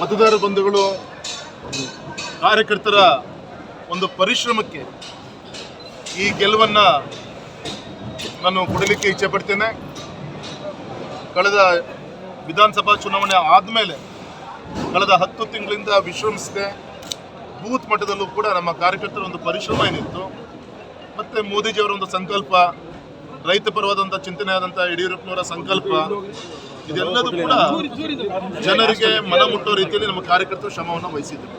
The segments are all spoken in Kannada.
ಮತದಾರ ಬಂಧುಗಳು, ಕಾರ್ಯಕರ್ತರ ಒಂದು ಪರಿಶ್ರಮಕ್ಕೆ ಈ ಗೆಲುವನ್ನು ನಾನು ಕೊಡಲಿಕ್ಕೆ ಇಚ್ಛೆ ಪಡ್ತೇನೆ. ಕಳೆದ ವಿಧಾನಸಭಾ ಚುನಾವಣೆ ಆದಮೇಲೆ ಕಳೆದ ಹತ್ತು ತಿಂಗಳಿಂದ ವಿಶ್ರಮಿಸಿದೆ. ಬೂತ್ ಮಟ್ಟದಲ್ಲೂ ಕೂಡ ನಮ್ಮ ಕಾರ್ಯಕರ್ತರ ಒಂದು ಪರಿಶ್ರಮ ಏನಿತ್ತು. ಮತ್ತು ಮೋದಿಜಿಯವರ ಒಂದು ಸಂಕಲ್ಪ, ರೈತ ಪರವಾದಂಥ ಚಿಂತನೆ ಆದಂಥ ಯಡಿಯೂರಪ್ಪನವರ ಸಂಕಲ್ಪ ಇದೆಲ್ಲದೂ ಕೂಡ ಜನರಿಗೆ ಮನ ಮುಟ್ಟೋ ರೀತಿಯಲ್ಲಿ ನಮ್ಮ ಕಾರ್ಯಕರ್ತರು ಶ್ರಮವನ್ನು ವಹಿಸಿದ್ರು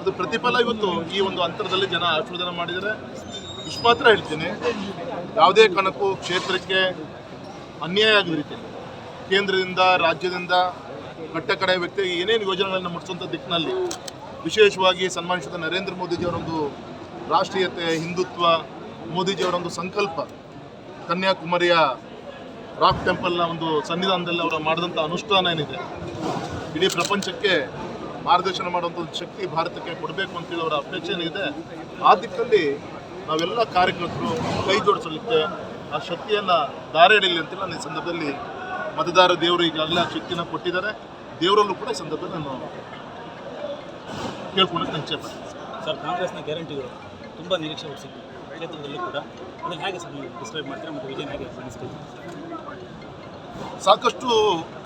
ಅದು ಪ್ರತಿಫಲ ಇವತ್ತು ಈ ಒಂದು ಅಂತರದಲ್ಲಿ ಜನ ಆಶೀರ್ವಾದನ ಮಾಡಿದರೆ ಇಷ್ಟು ಮಾತ್ರ ಹೇಳ್ತೀನಿ. ಯಾವುದೇ ಕಾರಣಕ್ಕೂ ಕ್ಷೇತ್ರಕ್ಕೆ ಅನ್ಯಾಯ ಆಗದ ರೀತಿಯಲ್ಲಿ ಕೇಂದ್ರದಿಂದ, ರಾಜ್ಯದಿಂದ ಕಟ್ಟ ಕಡೆ ವ್ಯಕ್ತಿಗೆ ಏನೇನು ಯೋಜನೆಗಳನ್ನು ಮುಟ್ಟಿಸುವಂಥ ದಿಕ್ಕಿನಲ್ಲಿ ವಿಶೇಷವಾಗಿ ಸನ್ಮಾನಿಸಿದ ನರೇಂದ್ರ ಮೋದಿಜಿಯವರೊಂದು ರಾಷ್ಟ್ರೀಯತೆ, ಹಿಂದುತ್ವ, ಮೋದಿಜಿಯವರೊಂದು ಸಂಕಲ್ಪ, ಕನ್ಯಾಕುಮಾರಿಯ ರಾಕ್ ಟೆಂಪಲ್ನ ಒಂದು ಸನ್ನಿಧಾನದಲ್ಲಿ ಅವರು ಮಾಡಿದಂಥ ಅನುಷ್ಠಾನ ಏನಿದೆ? ಇಡೀ ಪ್ರಪಂಚಕ್ಕೆ ಮಾರ್ಗದರ್ಶನ ಮಾಡುವಂಥ ಶಕ್ತಿ ಭಾರತಕ್ಕೆ ಕೊಡಬೇಕು ಅಂತೇಳಿ ಅವರ ಅಪೇಕ್ಷೆ ಏನಿದೆ? ಆ ದಿಕ್ಕಲ್ಲಿ ನಾವೆಲ್ಲ ಕಾರ್ಯಕರ್ತರು ಕೈ ಜೋಡಿಸಲಿಕ್ಕೆ ಆ ಶಕ್ತಿಯನ್ನು ದಾರೆ ಹಿಡಿಯಲಿ ಅಂತೇಳಿ ನಾನು ಸಂದರ್ಭದಲ್ಲಿ ಮತದಾರ ದೇವರು ಈಗಾಗಲೇ ಆ ಶಕ್ತಿನ ಕೊಟ್ಟಿದ್ದಾರೆ. ದೇವರಲ್ಲೂ ಕೂಡ ಈ ಸಂದರ್ಭದಲ್ಲಿ ನಾನು ಕೇಳ್ಕೊಳ್ಳೋಕೆ ನಾನು ಸರ್ ಸರ್, ಕಾಂಗ್ರೆಸ್ನ ಗ್ಯಾರಂಟಿಗಳು ತುಂಬ ನಿರೀಕ್ಷೆ ಕ್ಷೇತ್ರದಲ್ಲೂ ಕೂಡ. ಅದನ್ನು ಹೇಗೆ ಸರ್ ನೀವು ಡಿಸ್ಕ್ರೈಬ್ ಮಾಡ್ತೀರಾ? ಮತ್ತು ವಿಜಯನ ಹೇಗೆ ಸಾಕಷ್ಟು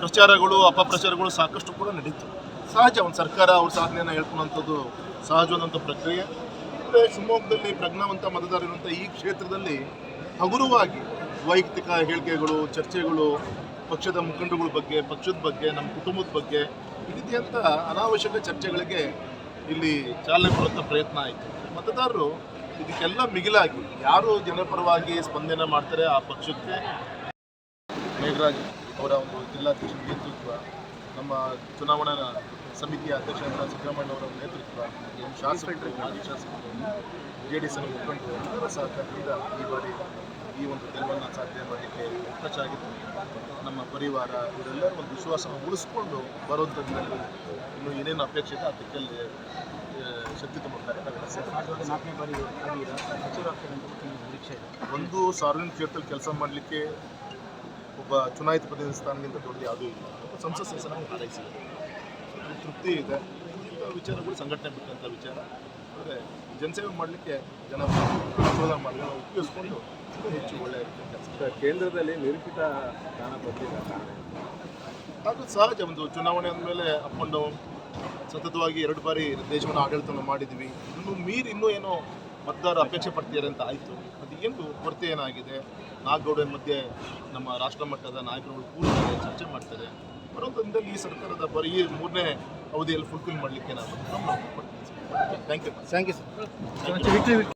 ಪ್ರಚಾರಗಳು, ಅಪಪ್ರಚಾರಗಳು ಸಾಕಷ್ಟು ಕೂಡ ನಡೀತು. ಸಹಜ, ಒಂದು ಸರ್ಕಾರ ಅವ್ರ ಸಾಧನೆಯನ್ನು ಹೇಳ್ಕೊಳ್ಳುವಂಥದ್ದು ಸಹಜವಾದಂಥ ಪ್ರಕ್ರಿಯೆ. ಅಂದರೆ ಶಿವಮೊಗ್ಗದಲ್ಲಿ ಪ್ರಜ್ಞಾವಂತ ಮತದಾರರುವಂಥ ಈ ಕ್ಷೇತ್ರದಲ್ಲಿ ಹಗುರವಾಗಿ ವೈಯಕ್ತಿಕ ಹೇಳಿಕೆಗಳು, ಚರ್ಚೆಗಳು, ಪಕ್ಷದ ಮುಖಂಡಗಳ ಬಗ್ಗೆ, ಪಕ್ಷದ ಬಗ್ಗೆ, ನಮ್ಮ ಕುಟುಂಬದ ಬಗ್ಗೆ ರೀತಿಯಂಥ ಅನಾವಶ್ಯಕ ಚರ್ಚೆಗಳಿಗೆ ಇಲ್ಲಿ ಚಾಲನೆ ಕೊಡುವಂಥ ಪ್ರಯತ್ನ ಆಯಿತು. ಮತದಾರರು ಇದಕ್ಕೆಲ್ಲ ಮಿಗಿಲಾಗಿ ಯಾರು ಜನಪರವಾಗಿ ಸ್ಪಂದನೆ ಮಾಡ್ತಾರೆ ಆ ಪಕ್ಷಕ್ಕೆ? ಮೇಘರಾಜ್ ಅವರ ಒಂದು ಜಿಲ್ಲಾಧ್ಯಕ್ಷ ನೇತೃತ್ವ ನಮ್ಮ ಚುನಾವಣಾ ಸಮಿತಿಯ ಅಧ್ಯಕ್ಷರಾದ ಸಿದ್ದರಾಮಯ್ಯ ಅವರ ನೇತೃತ್ವ ಶಾಸಕರು ಮಾಜಿ ಶಾಸಕರು ಜೆ ಡಿ ಎಸ್ ಮುಖಂಡರು ಎಲ್ಲರ ಸಹಕಾರದಿಂದ ಈ ಬಾರಿ ಈ ಒಂದು ಗೆಲುವನ್ನು ಸಾಧ್ಯ ಮಾಡಲಿಕ್ಕೆ ನಮ್ಮ ಪರಿವಾರ ಇವರೆಲ್ಲರ ಒಂದು ವಿಶ್ವಾಸವನ್ನು ಉಳಿಸ್ಕೊಂಡು ಬರುವಂಥದ್ದಲ್ಲಿ ಇನ್ನು ಏನೇನು ಅಪೇಕ್ಷೆ ಇದೆ ಅದಕ್ಕೆ ದಿಕ್ಕಲ್ಲಿ ಆ, ಶಕ್ತಿ ತುಂಬುತ್ತಾರೆ ಒಂದು ಸಾರ್ವಜನಿಕ ಕ್ಷೇತ್ರದಲ್ಲಿ ಕೆಲಸ ಮಾಡಲಿಕ್ಕೆ ಒಬ್ಬ ಚುನಾಯಿತ ಪ್ರತಿನಿಧಿ ಸ್ಥಾನಕ್ಕಿಂತ ದೊಡ್ಡ ಯಾವುದೂ ಇಲ್ಲ. ಒಬ್ಬ ಸಂಸತ್ ಸದಸ್ಯನ ಹಾರೈಸಿದೆ ತೃಪ್ತಿ ಇದೆ. ಇಂಥ ವಿಚಾರಗಳು ಸಂಘಟನೆ ಬಿಟ್ಟಂಥ ವಿಚಾರ. ಅಂದರೆ ಜನಸೇವೆ ಮಾಡಲಿಕ್ಕೆ ಜನ ಮಾಡಿ ಉಪಯೋಗಿಸ್ಕೊಂಡು ಹೆಚ್ಚು ಒಳ್ಳೆಯ ಕೆಲಸ. ಕೇಂದ್ರದಲ್ಲಿ ನಿರೀಕ್ಷಿತ ಸ್ಥಾನ ಬಂದಿಲ್ಲ ಅದು ಸಹಜ. ಒಂದು ಚುನಾವಣೆ ಅಂದಮೇಲೆ ಅಪ್ ಸತತವಾಗಿ ಎರಡು ಬಾರಿ ದೇಶವನ್ನು ಆಡಳಿತವನ್ನು ಮಾಡಿದ್ವಿ ಇನ್ನು ಮೀರಿ ಇನ್ನೂ ಏನೋ ಮತದಾರ ಅಪೇಕ್ಷೆ ಪಡ್ತಿದ್ದಾರೆ ಅಂತ ಆಯಿತು. ಅದು ಏನು ಕೊರತೆ ಏನಾಗಿದೆ? ನಾಗೌಡನ ಮಧ್ಯೆ ನಮ್ಮ ರಾಷ್ಟ್ರ ಮಟ್ಟದ ನಾಯಕರುಗಳು ಕೂರ್ತಾರೆ ಚರ್ಚೆ ಮಾಡ್ತಾರೆ. ಬರೋದು ಈ ಸರ್ಕಾರದ ಬರೀ ಮೂರನೇ ಅವಧಿಯಲ್ಲಿ ಫುಲ್ಫಿಲ್ ಮಾಡಲಿಕ್ಕೆ ನಾನು thank you thank you sir